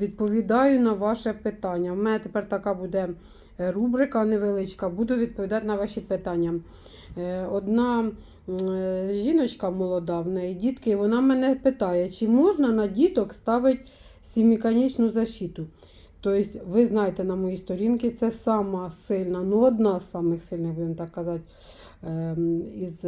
відповідаю на ваше питання. У мене тепер така буде е, рубрика невеличка, буду відповідати на ваші питання. Е, Одна е, жіночка молода, в неї дітки, вона мене питає, чи можна на діток ставити сіміконечну защиту. Тобто, ви знаєте, на моїй сторінці це сама сильна, ну одна з самих сильних, будемо так казати, ем, із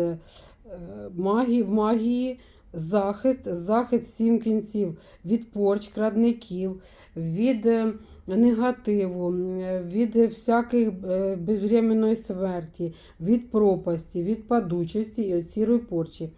магії в магії. Захист, захист сім кінців від порч, крадників, від е, негативу, від всяких е, безвременної смерті, від пропасті, від падучості і от сірої порчі.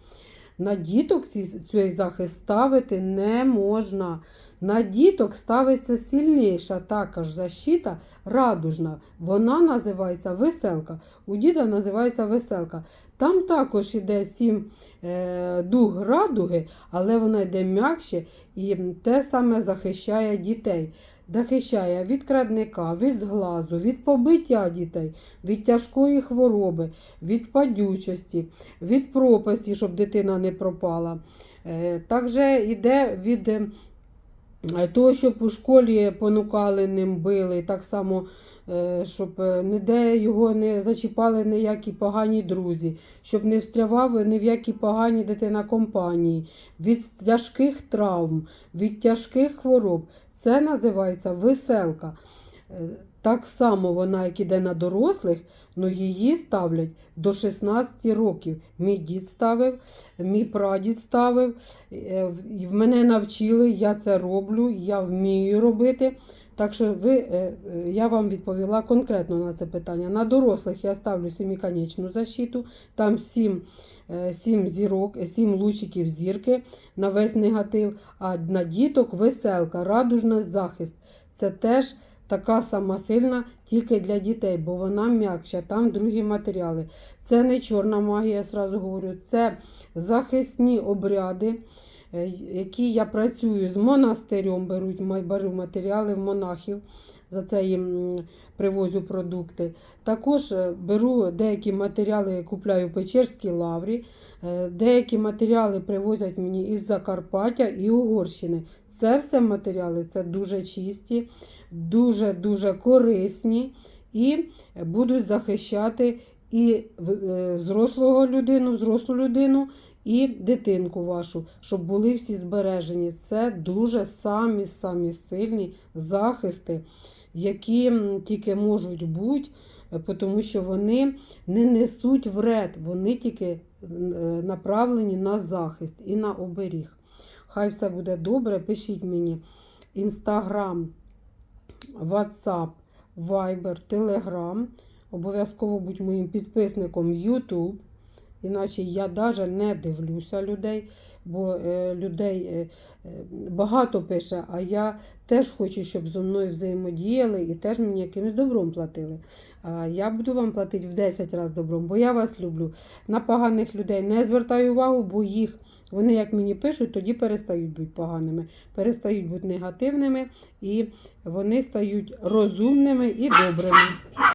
На діток цей захист ставити не можна. На діток ставиться сильніша також защита радужна. Вона називається веселка. У діда називається веселка. Там також йде сім е, дух радуги, але вона йде м'якше і те саме захищає дітей. Захищає від крадника, від зглазу, від побиття дітей, від тяжкої хвороби, від падючості, від пропасті, щоб дитина не пропала. Е, Також йде від е, того, щоб у школі понукали ним били, так само, е, щоб ніде його не зачіпали ніякі погані друзі, щоб не встрявав ні в які погані дитина компанії, від тяжких травм, від тяжких хвороб. Це називається веселка. Е, Так само вона, як іде на дорослих, ну її ставлять до 16 років. Мій дід ставив, мій прадід ставив. Е, мене навчили, я це роблю, я вмію робити. Так що ви, е, я вам відповіла конкретно на це питання. На дорослих я ставлю семиконечну защиту, там 7, 7 зірок, 7 лучиків зірки на весь негатив, а на діток веселка, радужна захист. Це теж така сама сильна тільки для дітей, бо вона м'якша, там другі матеріали. Це не чорна магія, я сразу говорю, це захисні обряди, е, які я працюю з монастирем, беруть, беру матеріали в монахів. За це їм привозю продукти. Також е, беру деякі матеріали, купляю в Печерській лаврі. Е, Деякі матеріали привозять мені із Закарпаття і Угорщини. Це все матеріали це дуже чисті, дуже-дуже корисні і будуть захищати і е, взрослого людину, взрослу людину, і дитинку вашу, щоб були всі збережені. Це дуже самі самі сильні захисти, які тільки можуть бути, е, тому що вони не несуть вред, вони тільки е, направлені на захист і на оберіг. Хай все буде добре. Пишіть мені Інстаграм, Ватсап, Вайбер, Телеграм. Обов'язково будь моїм підписником YouTube. Іначе я навіть не дивлюся людей, бо е, людей е, е, багато пише, а я теж хочу, щоб зі мною взаємодіяли і теж мені якимось добром платили. А я буду вам платити в 10 разів добром, бо я вас люблю. На поганих людей не звертаю увагу, бо їх вони, як мені пишуть, тоді перестають бути поганими, перестають бути негативними і вони стають розумними і добрими.